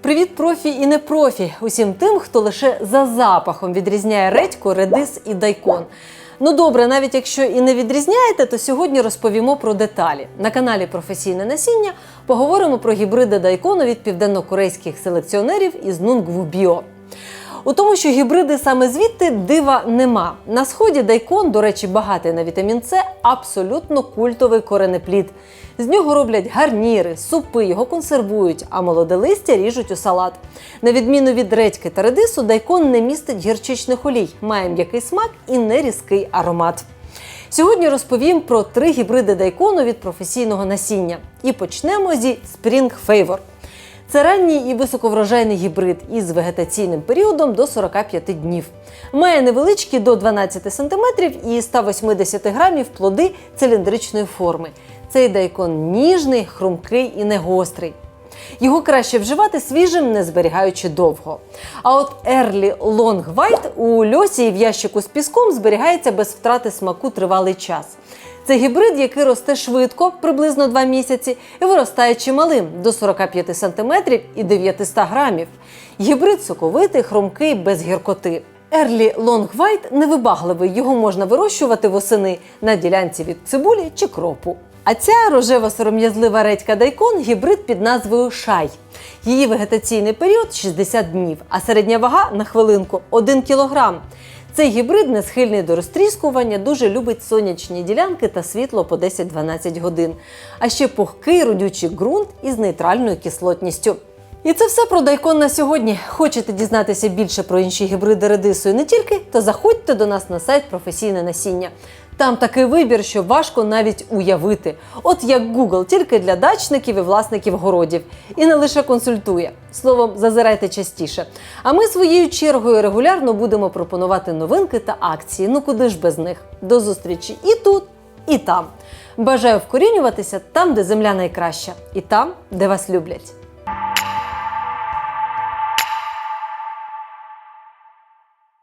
Привіт, профі і не профі! Усім тим, хто лише за запахом відрізняє редьку, редис і дайкон. Ну добре, навіть якщо і не відрізняєте, то сьогодні розповімо про деталі. На каналі Професійне насіння поговоримо про гібриди дайкону від південнокорейських селекціонерів із Нунгву Біо. У тому, що гібриди саме звідти дива нема. На сході дайкон, до речі, багатий на вітамін С, абсолютно культовий коренеплід. З нього роблять гарніри, супи, його консервують, а молоде листя ріжуть у салат. На відміну від редьки та редису, дайкон не містить гірчичних олій, має м'який смак і нерізкий аромат. Сьогодні розповім про три гібриди дайкону від професійного насіння. І почнемо зі Spring Favor. Це ранній і високоврожайний гібрид із вегетаційним періодом до 45 днів. Має невеличкі до 12 см і 180 грамів плоди циліндричної форми. Цей дайкон ніжний, хрумкий і негострий. Його краще вживати свіжим, не зберігаючи довго. А от Early Long White у льосі і в ящику з піском зберігається без втрати смаку тривалий час. Це гібрид, який росте швидко, приблизно 2 місяці, і виростає чималим до 45 см і 900 грамів. Гібрид соковитий, хрумкий, без гіркоти. Long White невибагливий, його можна вирощувати восени на ділянці від цибулі чи кропу. А ця рожева сором'язлива редька дайкон гібрид під назвою Шай. Її вегетаційний період 60 днів, а середня вага на хвилинку 1 кілограм. Цей гібрид не схильний до розтріскування, дуже любить сонячні ділянки та світло по 10-12 годин. А ще пухкий родючий ґрунт із нейтральною кислотністю. І це все про дайкон на сьогодні. Хочете дізнатися більше про інші гібриди редису і не тільки, то заходьте до нас на сайт професійне насіння. Там такий вибір, що важко навіть уявити. От як Google, тільки для дачників і власників городів. І не лише консультує. Словом, зазирайте частіше. А ми своєю чергою регулярно будемо пропонувати новинки та акції. Ну куди ж без них? До зустрічі і тут, і там. Бажаю вкорінюватися там, де земля найкраща, і там, де вас люблять.